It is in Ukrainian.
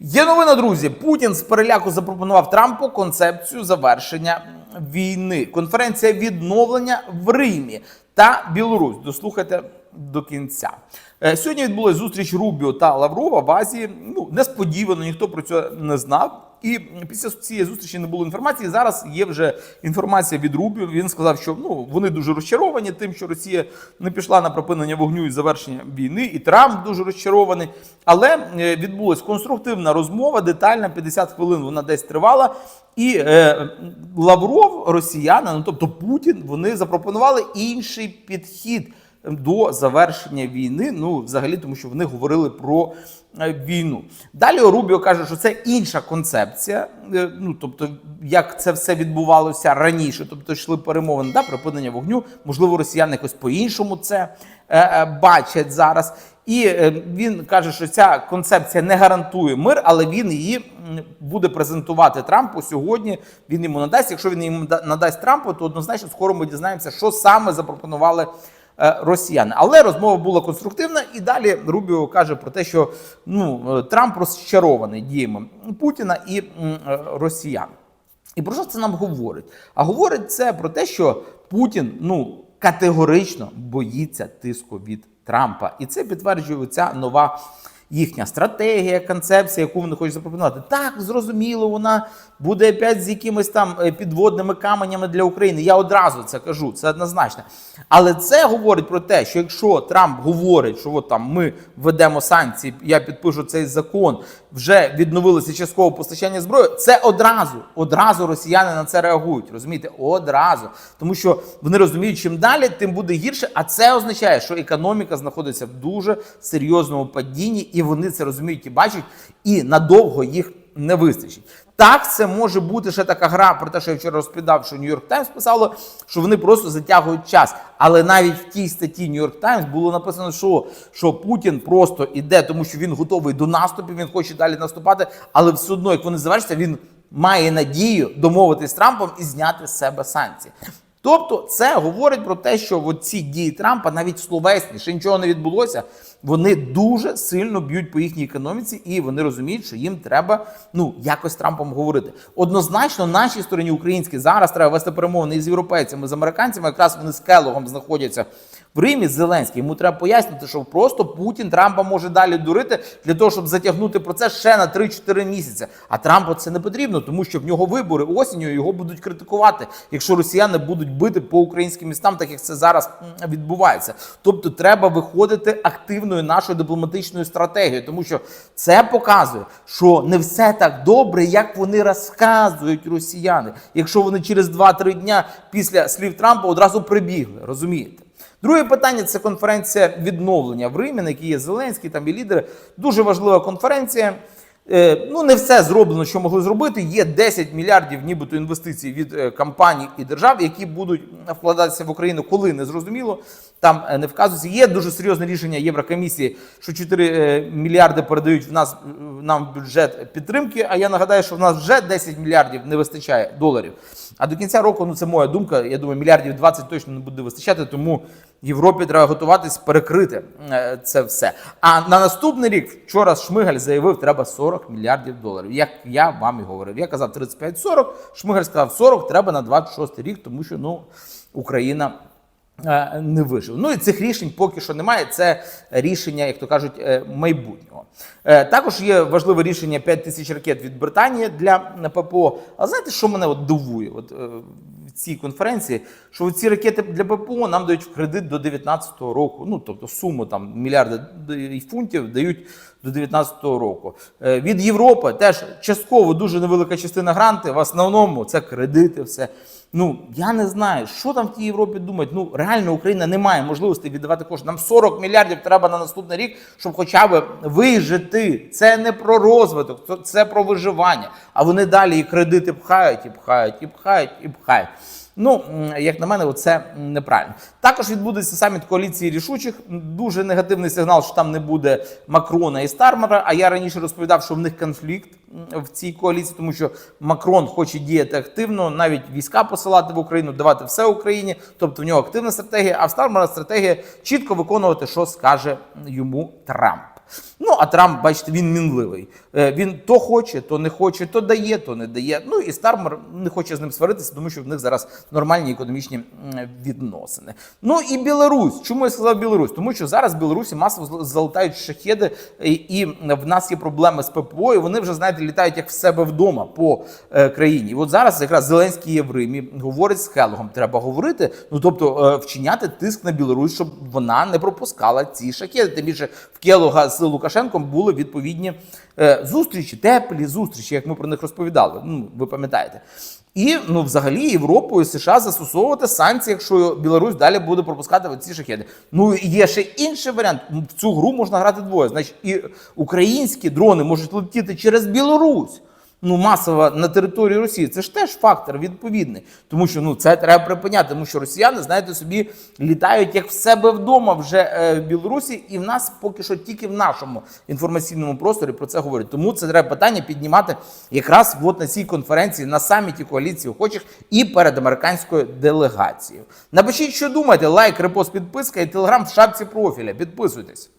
Є новина, друзі. Путін з переляку запропонував Трампу концепцію завершення війни. Конференція відновлення в Римі та Білорусь. Дослухайте до кінця. Е, Сьогодні відбулася зустріч Рубіо та Лаврова в Азії. Ну несподівано, ніхто про це не знав. І після цієї зустрічі не було інформації. Зараз є вже інформація від Рубіо. Він сказав, що ну вони дуже розчаровані тим, що Росія не пішла на припинення вогню і завершення війни. І Трамп дуже розчарований. Але е, відбулася конструктивна розмова, детальна 50 хвилин. Вона десь тривала. І е, Лавров, росіяни, ну тобто Путін, вони запропонували інший підхід до завершення війни. Ну, взагалі, тому що вони говорили про е, війну. Далі Рубіо каже, що це інша концепція. е, Ну тобто, як це все відбувалося раніше, тобто йшли перемовини да, припинення вогню. Можливо, росіяни якось по-іншому це е, бачать зараз. І він каже, що ця концепція не гарантує мир, але він її буде презентувати Трампу сьогодні. Він йому надасть. Якщо він йому да- надасть Трампу, то однозначно скоро ми дізнаємося, що саме запропонували е, росіяни. Але розмова була конструктивна, і далі Рубіо каже про те, що ну е, Трамп розчарований діями Путіна і е, росіян. І про що це нам говорить? А говорить це про те, що Путін ну категорично боїться тиску від Трампа, і це підтверджує ця нова їхня стратегія, концепція, яку вони хочуть запропонувати. Так, зрозуміло, вона буде опять з якимись там е, підводними каменями для України. Я одразу це кажу, це однозначно. Але це говорить про те, що якщо Трамп говорить, що от там ми введемо санкції, я підпишу цей закон, вже відновилося часткове постачання зброї, це одразу, одразу росіяни на це реагують. Розумієте, одразу. Тому що вони розуміють, чим далі, тим буде гірше. А це означає, що економіка знаходиться в дуже серйозному падінні, і вони це розуміють і бачать, і надовго їх не вистачить. Так, це може бути ще така гра про те, що я вчора розповідав, що Нью-Йорк Таймс писало, що вони просто затягують час. Але навіть в тій статті Нью-Йорк Таймс було написано, що, що Путін просто іде, тому що він готовий до наступів, він хоче далі наступати, але все одно, як вони завершаться, він має надію домовитися з Трампом і зняти з себе санкції. Тобто, це говорить про те, що ці дії Трампа навіть словесні, ще нічого не відбулося. Вони дуже сильно б'ють по їхній економіці, і вони розуміють, що їм треба ну якось з Трампом говорити. Однозначно, нашій стороні українській зараз треба вести перемовини і з європейцями, з американцями. Якраз вони з Келогом знаходяться в Римі. Зеленський йому треба пояснити, що просто Путін Трампа може далі дурити для того, щоб затягнути процес ще на 3-4 місяці. А Трампу це не потрібно, тому що в нього вибори осінню його будуть критикувати, якщо росіяни будуть бити по українським містам, так як це зараз відбувається. Тобто, треба виходити активною нашою дипломатичною стратегією, тому що це показує, що не все так добре, як вони розказують росіяни, якщо вони через 2-3 дня після слів Трампа одразу прибігли, розумієте? Друге питання це конференція відновлення в Римі, на якій є Зеленський, там і лідери. Дуже важлива конференція. Е, Ну, не все зроблено, що могли зробити. Є 10 мільярдів, нібито інвестицій від е, компаній і держав, які будуть вкладатися в Україну, коли не зрозуміло. Там е, не вказується. Є дуже серйозне рішення Єврокомісії, що 4 е, мільярди передають в нас нам бюджет підтримки. А я нагадаю, що в нас вже 10 мільярдів не вистачає доларів. А до кінця року, ну це моя думка. Я думаю, мільярдів 20 точно не буде вистачати, тому Європі треба готуватись перекрити е, це все. А на наступний рік вчора Шмигаль заявив, треба 40 мільярдів доларів. Як я вам і говорив, я казав 35-40, Шмигаль сказав 40, треба на 26 рік, тому що ну Україна. Е, Не вижив. Ну і цих рішень поки що немає. Це рішення, як то кажуть, е, майбутнього. Е, Також є важливе рішення 5 тисяч ракет від Британії для ППО. А знаєте, що мене от дивує? От в цій конференції, що ці ракети для ППО нам дають в кредит до 2019 року. Ну тобто суму там мільярди фунтів дають до 2019 року. Від Європи теж частково дуже невелика частина гранти. В основному це кредити, все. Ну я не знаю, що там в тій Європі думають. Ну реально Україна не має можливості віддавати кошти. Нам 40 мільярдів треба на наступний рік, щоб хоча б вижити. Це не про розвиток, це- про виживання. А вони далі і кредити пхають, і пхають, і пхають, і пхають. Ну, як на мене, це неправильно. Також відбудеться саміт коаліції рішучих. Дуже негативний сигнал, що там не буде Макрона і Стармера. А я раніше розповідав, що в них конфлікт в цій коаліції, тому що Макрон хоче діяти активно, навіть війська посилати в Україну, давати все Україні. Тобто в нього активна стратегія, а в Стармера стратегія чітко виконувати, що скаже йому Трамп. Ну а Трамп, бачите, він мінливий. Е, Він то хоче, то не хоче, то дає, то не дає. Ну і Стармер не хоче з ним сваритися, тому що в них зараз нормальні економічні відносини. Ну і Білорусь. Чому я сказав Білорусь? Тому що зараз Білорусі масово залетають шахеди, і, і в нас є проблеми з ППО, і вони вже знаєте літають як в себе вдома по е, країні. І от зараз якраз Зеленський є в Римі, говорить з Хелогом. Треба говорити. Ну тобто е, вчиняти тиск на Білорусь, щоб вона не пропускала ці шахеди. Тим більше в Келога з Лукашенком були відповідні е, зустрічі, теплі зустрічі, як ми про них розповідали. Ну ви пам'ятаєте. І ну, взагалі Європу і США застосовувати санкції, якщо Білорусь далі буде пропускати ці шахеди. Ну є ще інший варіант. В цю гру можна грати двоє. Значить, і українські дрони можуть летіти через Білорусь. Ну, масово на території Росії. Це ж теж фактор відповідний. Тому що ну це треба припиняти, тому що росіяни, знаєте, собі літають як в себе вдома вже е, в Білорусі, і в нас поки що тільки в нашому інформаційному просторі про це говорять. Тому це треба питання піднімати якраз от на цій конференції на саміті коаліції охочих і перед американською делегацією. Напишіть, що думаєте, лайк, репост, підписка і телеграм в шапці профіля. Підписуйтесь.